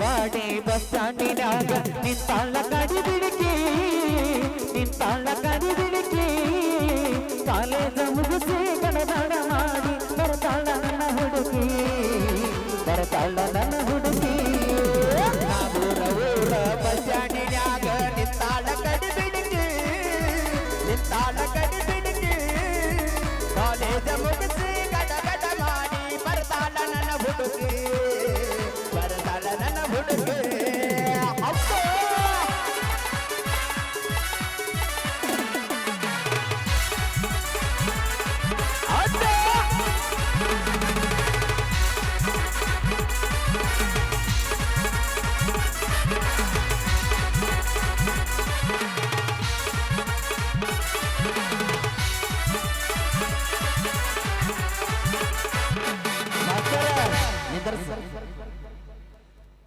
Body bus ಸ್ಟ್ಯಾಂಡಿನಾಗ ನಿಂತಾಳ ಗಾಡಿ ಬಿಡಿಕೆ ನಿಂತಾಳ ಗಾಡಿ ಬಿಡಿಕೆ college ಮುಗಿಸಿ ಗಣದಾಡ ಮಾಡಿ ಬರತಾಳ ನನ್ನ ಹುಡುಗಿ ಬರತಾಳ ನನ್ನ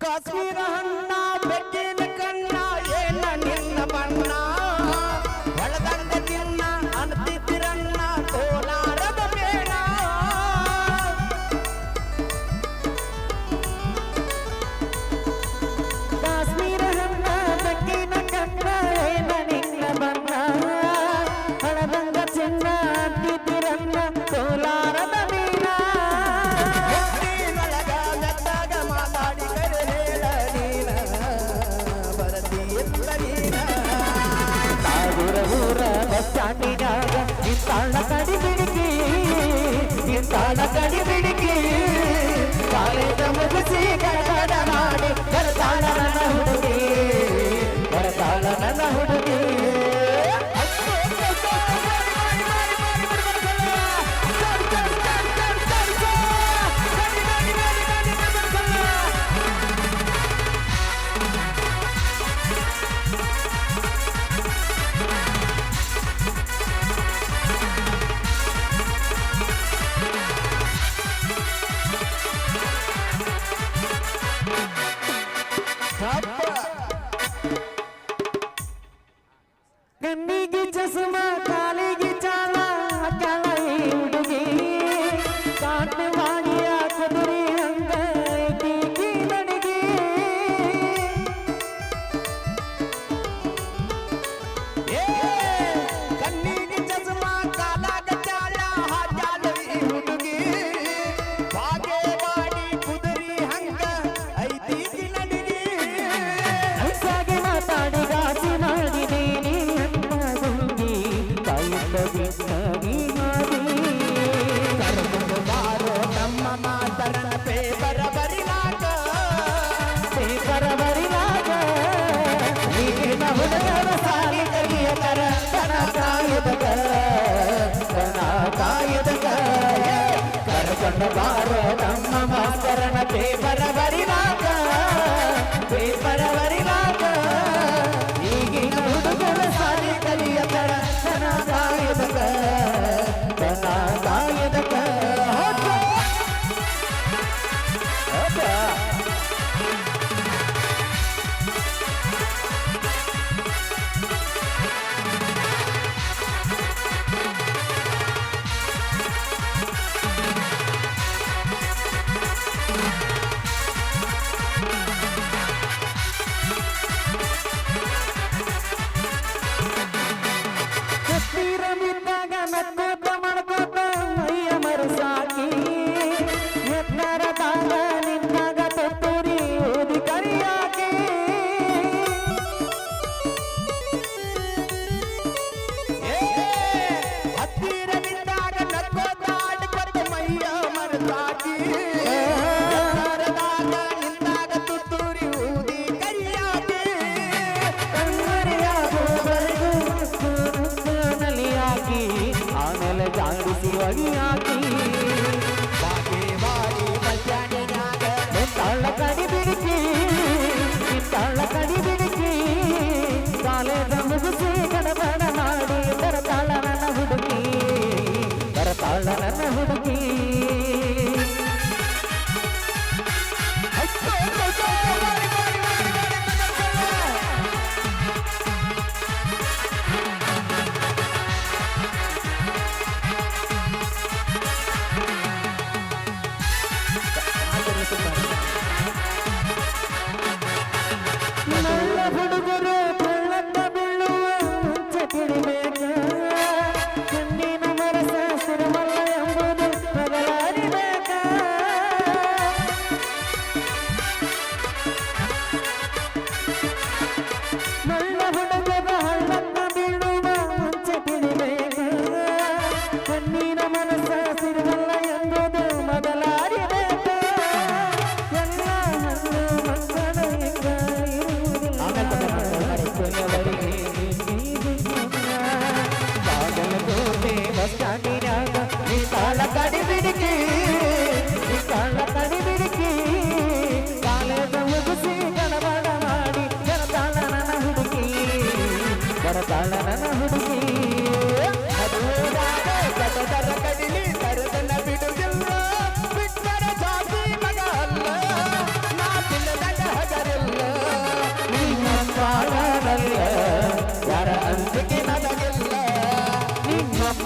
ಕಾಶ್ಮೀರ ಹಣ್ಣ ಬೆಕ್ಕಿನ தாண்டினாக இத்தாள கடிபிடிக்கு இத்தாள காலை தமது சீக்கிரம் சண்டவாரோ நம்ம மாசரண தேவர வரிவாக ಸರಿಯಾಗಿ ಬಾಗಿ ಮಾಡಿ ಮಧ್ಯಾಹ್ನ ತಳ್ಳ ಕಡಿ ಬಿಡಿಸಿ ತಳ್ಳ ಕಡಿ ಬಿಡಿಸಿ ಕಾಲೇದ ಮುಗಿಸಿ ಗಡಬಡ ಮಾಡಿ ಬರತಾಳ ನನ್ನ ಹುಡುಗಿ ಬರತಾಳ ನನ್ನ ಹುಡುಗಿ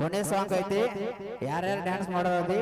ಕೊನೆ ಸಾಂಗ್ ಐತಿ. ಯಾರ್ಯಾರು ಡ್ಯಾನ್ಸ್ ಮಾಡೋದಿ